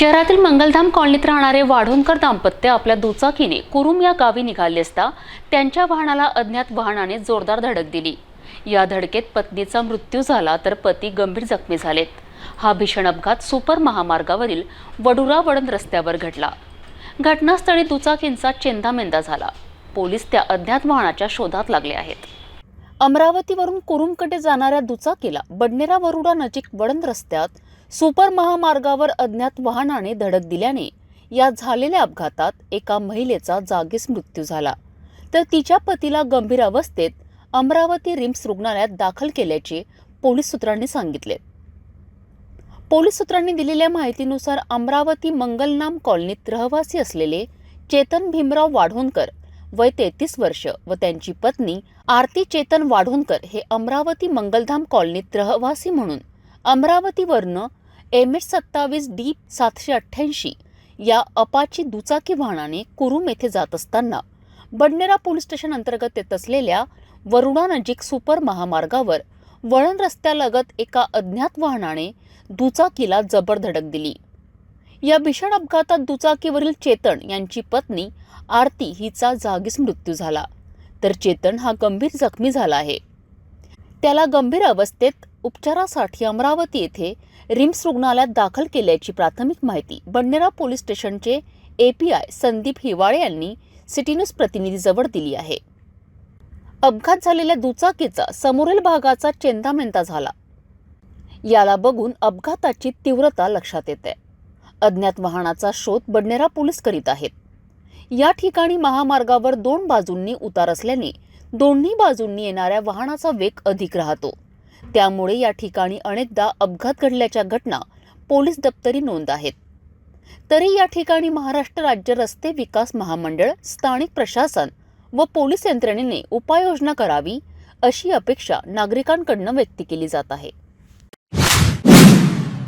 शहरातील मंगलधाम कॉलनीत राहणारे वाढोणकर दाम्पत्य आपल्या दुचाकीने कुरुम या गावी निघाले असता त्यांच्या वाहनाला अज्ञात वाहनाने जोरदार धडक दिली. या धडकेत पत्नीचा मृत्यू झाला तर पती गंभीर जखमी झालेत. हा भीषण अपघात सुपर महामार्गावरील वडुरा वडन रस्त्यावर घडला. घटनास्थळी दुचाकींचा चेंदामेंदा झाला. पोलीस त्या अज्ञात वाहनाच्या शोधात लागले आहेत. अमरावतीवरून कुरुमकडे जाणाऱ्या दुचाकीला बडनेरा वरुडा नजीक वडन रस्त्यात सुपर महामार्गावर अज्ञात वाहनाने धडक दिल्याने या झालेल्या अपघातात एका महिलेचा जागीच मृत्यू झाला. तर तिच्या पतीला गंभीर अवस्थेत अमरावती रिम्स रुग्णालयात दाखल केल्याचे पोलीस सूत्रांनी सांगितले. पोलीस सूत्रांनी दिलेल्या माहितीनुसार अमरावती मंगलनाम कॉलनीत रहिवासी असलेले चेतन भीमराव वाढोणकर वय तेहतीस वर्ष व त्यांची पत्नी आरती चेतन वाढोणकर हे अमरावती मंगलधाम कॉलनीत रहिवासी म्हणून अमरावतीवरनं एम एच सत्तावीस डी सातशे अठ्ठ्याऐंशी या अपाची दुचाकी वाहनाने कुरुम येथे जात असताना बडनेरा पोलीस स्टेशन अंतर्गत येत असलेल्या वरुणा नजीक सुपर महामार्गावर वळण रस्त्यालगत एका अज्ञात वाहनाने दुचाकीला जबर धडक दिली. या भीषण अपघातात दुचाकीवरील चेतन यांची पत्नी आरती हिचा जागीच मृत्यू झाला. तर चेतन हा गंभीर जखमी झाला आहे. त्याला गंभीर अवस्थेत उपचारासाठी अमरावती येथे रिम्स रुग्णालयात दाखल केल्याची प्राथमिक माहिती बंडेरा पोलीस स्टेशनचे एपीआय संदीप हिवाळे यांनी सिटी न्यूज प्रतिनिधीजवळ दिली आहे. अपघात झालेल्या दुचाकीचा समोरील भागाचा चेंदामेंदा झाला. याला बघून अपघाताची तीव्रता लक्षात येते. अज्ञात वाहनाचा शोध बडनेरा पोलीस करीत आहेत. या ठिकाणी महामार्गावर दोन बाजूंनी उतार असल्याने दोन्ही बाजूंनी येणाऱ्या वाहनाचा वेग अधिक राहतो. त्यामुळे या ठिकाणी अनेकदा अपघात घडल्याच्या घटना पोलीस दप्तरी नोंद आहेत. तरी या ठिकाणी महाराष्ट्र राज्य रस्ते विकास महामंडळ स्थानिक प्रशासन व पोलीस यंत्रणेने उपाययोजना करावी अशी अपेक्षा नागरिकांकडनं व्यक्त केली जात आहे.